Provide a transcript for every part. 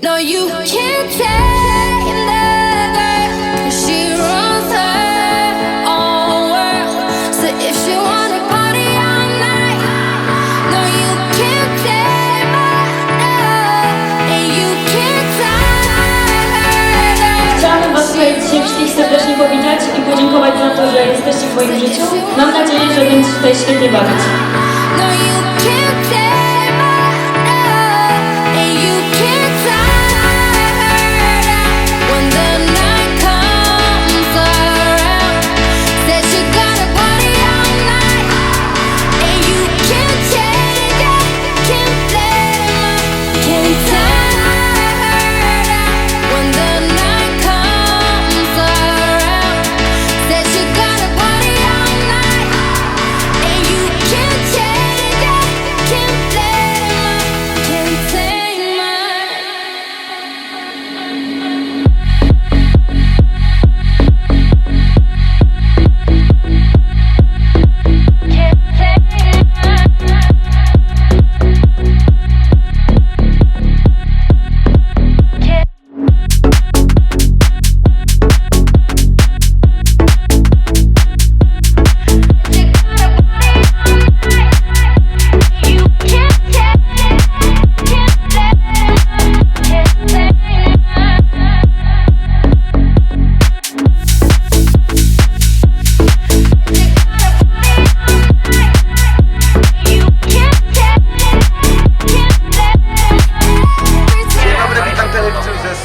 No, you can't take another. 'cause she runs her own world. So if she wanna party all night, no, you can't take my love, and you can't tie her. Chciałabym Was tutaj dzisiaj wszystkich serdecznie powitać i podziękować za to, że jesteście w moim życiu. Mam nadzieję, że będziecie tutaj świetnie bawić.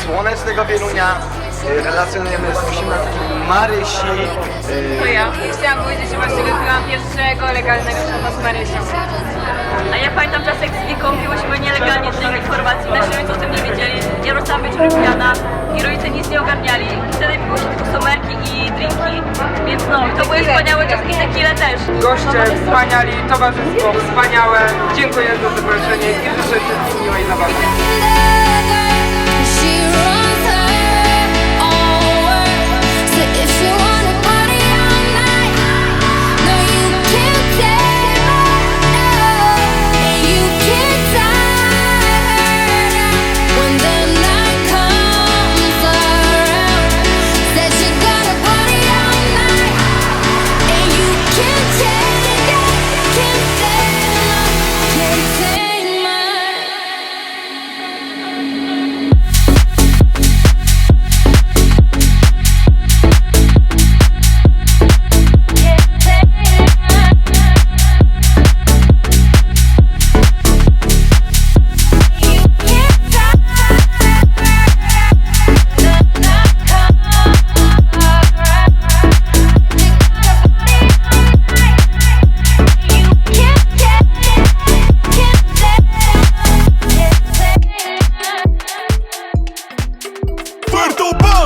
Słonecznego Wielunia. Y, Relacjonujemy z osiemnastki Marysi. Y, To ja. Chciałam powiedzieć, że właśnie wypiłam pierwszego legalnego szata z Marysią. A ja pamiętam czas, jak z Wiką piłyśmy nielegalnie w Chorwacji. Nasi rodzice o tym nie wiedzieli. Ja rosłam być pijana i rodzice nic nie ogarniali. I wtedy piło się tylko somerki i drinki. Więc no, to były wspaniałe czasy i tequila też. Goście wspaniali, towarzystwo wspaniałe. Dziękuję za zaproszenie i życzę wszystkim miłej zabawy. She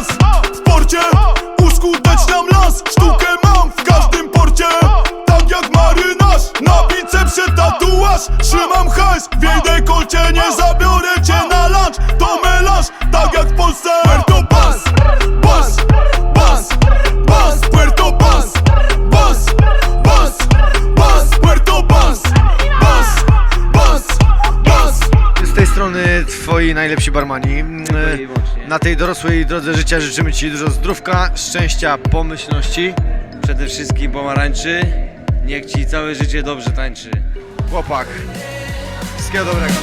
W porcie uskuteczniam las Sztukę mam w każdym porcie. Tak jak marynarz Na bicepsie tatuaż. Trzymam hajs W jej dekolcie Nie zabiorę cię na lunch strony twoi najlepsi barmani. Y, Na tej dorosłej drodze życia życzymy ci dużo zdrówka, szczęścia, pomyślności. Przede wszystkim pomarańczy. Niech ci całe życie dobrze tańczy. Chłopak. Wszystkiego dobrego.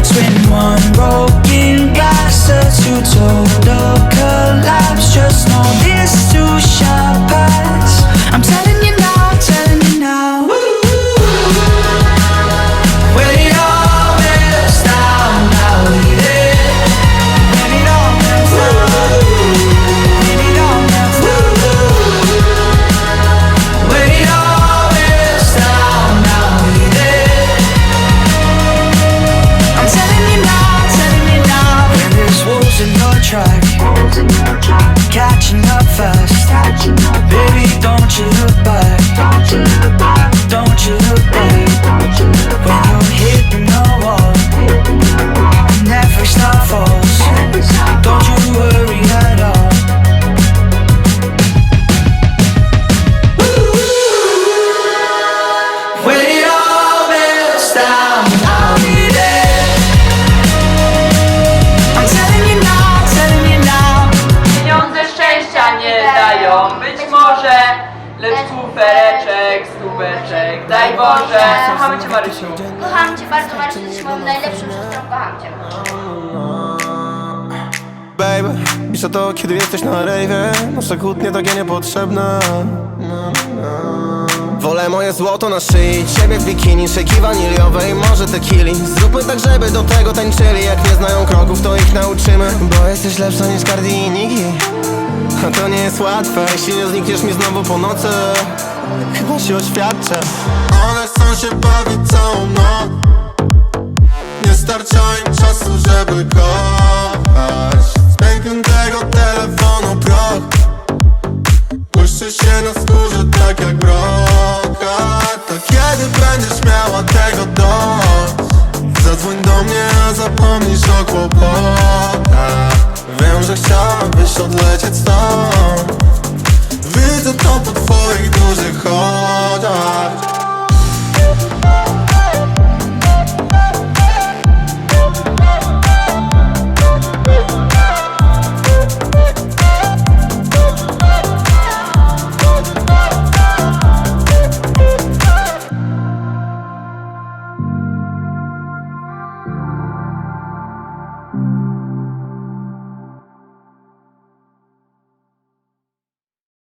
cracks when one broken glass, a two total collapse. Just know this too shall pass. I'm telling you. Być może, lecz kufereczek, stupeczek, daj Boże. Kochamy Cię Marysiu. Kocham cię bardzo, Marysiu, jesteś moją najlepszą siostrą, kocham cię. Baby, piszę to kiedy jesteś na rejwie Nasze kłótnie takie niepotrzebne Wolę moje złoto na szyi Ciebie w bikini, szejki waniliowej Może tequili. Zróbmy tak, żeby do tego tańczyli. Jak nie znają kroków, to ich nauczymy. Bo jesteś lepsza niż Cardi i Niki A to nie jest łatwe. Jeśli nie znikniesz mi znowu po nocy Chyba się oświadczę. One chcą się bawić całą noc. Nie starcza im czasu, żeby kochać Z pękniętego telefonu proch Błyszczy się na skórze tak jak broka To kiedy będziesz miała tego dość